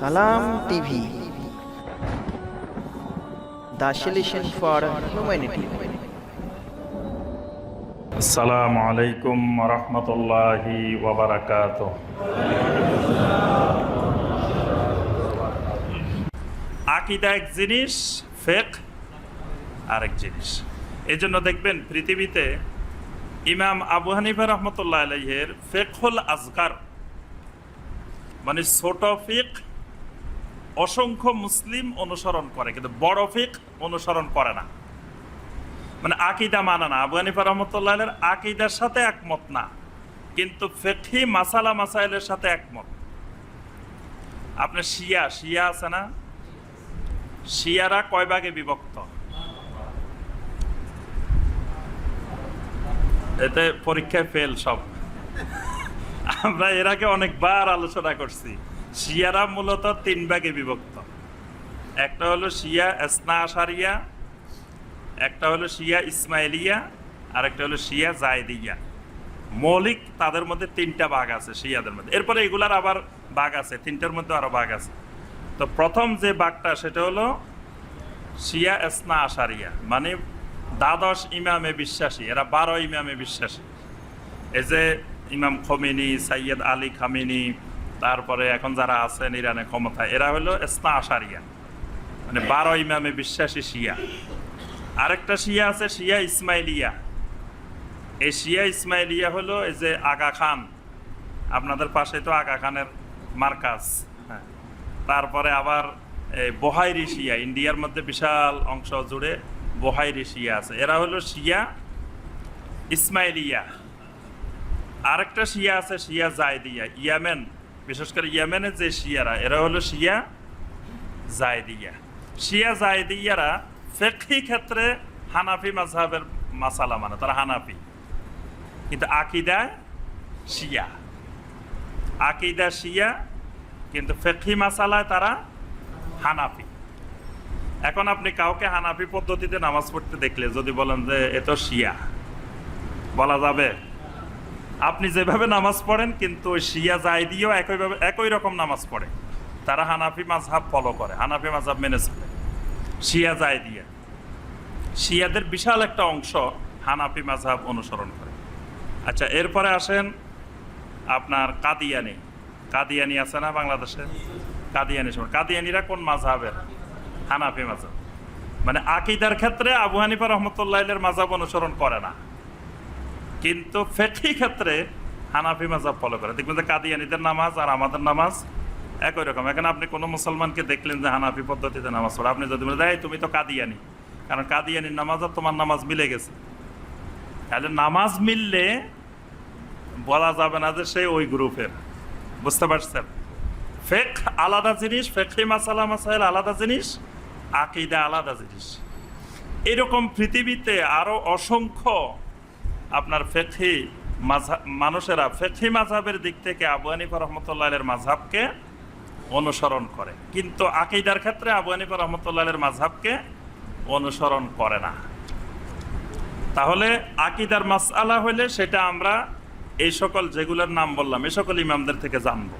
সালাম TV. The solution for humanity. আসসালামু আলাইকুম রহমতুল্লাহি ওবরাকাত আকিদা এক জিনিস ফেক আরেক জিনিস। এই জন্য দেখবেন পৃথিবীতে ইমাম আবু হানিফা রহমতুল্লাহ আলাইহের ফেকহুল আজগার মানে ছোট ফিক অসংখ্য মুসলিম অনুসরণ করে, কিন্তু বড় ফিক অনুসরণ করে না। মানে আকিদা মানা না। আবু হানিফা রহমতুল্লাহ আকিদার সাথে একমত না, কিন্তু ফেকি মাসালা মাসাইলের সাথে একমত। আপনার শিয়া শিয়া আছে না? শিয়ারা কয় ভাগে বিভক্ত? এতে পরীক্ষায় ফেল সব। আমরা এর আগে অনেকবার আলোচনা করছি। শিয়ারা মূলত তিন ভাগে বিভক্ত। একটা হলো শিয়া এসনা আশারিয়া, একটা হলো শিয়া ইসমাইলিয়া আর একটা হলো শিয়া জায়দিয়া। মৌলিক তাদের মধ্যে তিনটা ভাগ আছে, শিয়াদের মধ্যে। এরপরে এগুলার আবার ভাগ আছে, তিনটার মধ্যে আরও ভাগ আছে। তো প্রথম যে ভাগটা, সেটা হলো শিয়া এসনা আশারিয়া মানে দ্বাদশ ইমামে বিশ্বাসী। এরা বারো ইমামে বিশ্বাসী। এই যে ইমাম খমিনি সাইয়দ আলী খামিনি তারপরে এখন যারা আছেন ইরানে ক্ষমতায়, এরা হলো এসনা আশারিয়া। মানে বারো ইমামে বিশ্বাসী শিয়া। আরেকটা শিয়া আছে, শিয়া ইসমাইলিয়া। এই শিয়া ইসমাইলিয়া হলো এই যে আগা খান। আপনাদের পাশে তো আগা খানের মার্কাজ। হ্যাঁ। তারপরে আবার এই বহাইরি শিয়া, ইন্ডিয়ার মধ্যে বিশাল অংশ জুড়ে বহাইরি শিয়া আছে। এরা হলো শিয়া ইসমাইলিয়া। আরেকটা শিয়া আছে, শিয়া জায়দিয়া, ইয়ামেন। বিশেষ করে ইয়ামেনের যে শিয়ারা, এরা হলো শিয়া জায়দিয়া। শিয়া জায়দিয়ারা ফেকি ক্ষেত্রে হানাফি মাঝহাবের মাসালা মানে তারা হানাফি। কিন্তু আকিদায় শিয়া। আকিদা শিয়া, কিন্তু ফেকি মাসালায় তারা হানাফি। এখন আপনি কাউকে হানাফি পদ্ধতিতে নামাজ পড়তে দেখলে যদি বলেন যে এ তো শিয়া, বলা যাবে? আপনি যেভাবে নামাজ পড়েন, কিন্তু শিয়া দিয়েও একইভাবে একই রকম নামাজ পড়ে। তারা হানাফি মাঝহাব ফলো করে, হানাফি মাঝহাব মেনে চলে। শিয়া যায় দিয়ে শিয়াদের বিশাল একটা অংশ হানাফি মাঝহাব অনুসরণ করে। আচ্ছা এরপরে আসেন আপনার কাদিয়ানি। কাদিয়ানি আছে না বাংলাদেশে? কাদিয়ানি সময় কাদিয়ানিরা কোন মাঝহাবের হানাফি মাঝহাব মানে আকিদার ক্ষেত্রে আবু হানিফা রহমতুল্লাহের মাঝহাব অনুসরণ করে না। কিন্তু ফেকি ক্ষেত্রে হানাফি মাঝহাব ফলো করে। দেখবেন যে কাদিয়ানিদের নামাজ আর আমাদের নামাজ একই রকম। এখানে আপনি কোনো মুসলমানকে দেখলেন যে হানাফি পদ্ধতিতে নামাজ পড়ে। আপনি যদি বলেন "এই, তুমি তো কাদিয়ানি। কারণ কাদিয়ানির নামাজ আর তোমার নামাজ মিলে গেছে। তাহলে নামাজ মিললে বলা যাবে না যে সে ওই গ্রুপের। বুঝতে পারছেন? ফেক আলাদা জিনিস ফেকি মাসালা মাসাইল আলাদা জিনিস আকিদা আলাদা জিনিস। এরকম পৃথিবীতে আরও অসংখ্য আপনার ফেকি মানুষেরা ফেকি মাঝাবের দিক থেকে আবু হানিফা রহমতুল্লাহের মাঝাবকে অনুসরণ করে। কিন্তু আকিদার ক্ষেত্রে আবু হানিফা রহমতুল্লাহের মাঝাবকে অনুসরণ করে না। তাহলে আকিদার মাসআলা হলে সেটা আমরা এই সকল যেগুলোর নাম বললাম, এই সকল ইমামদের থেকে জানব।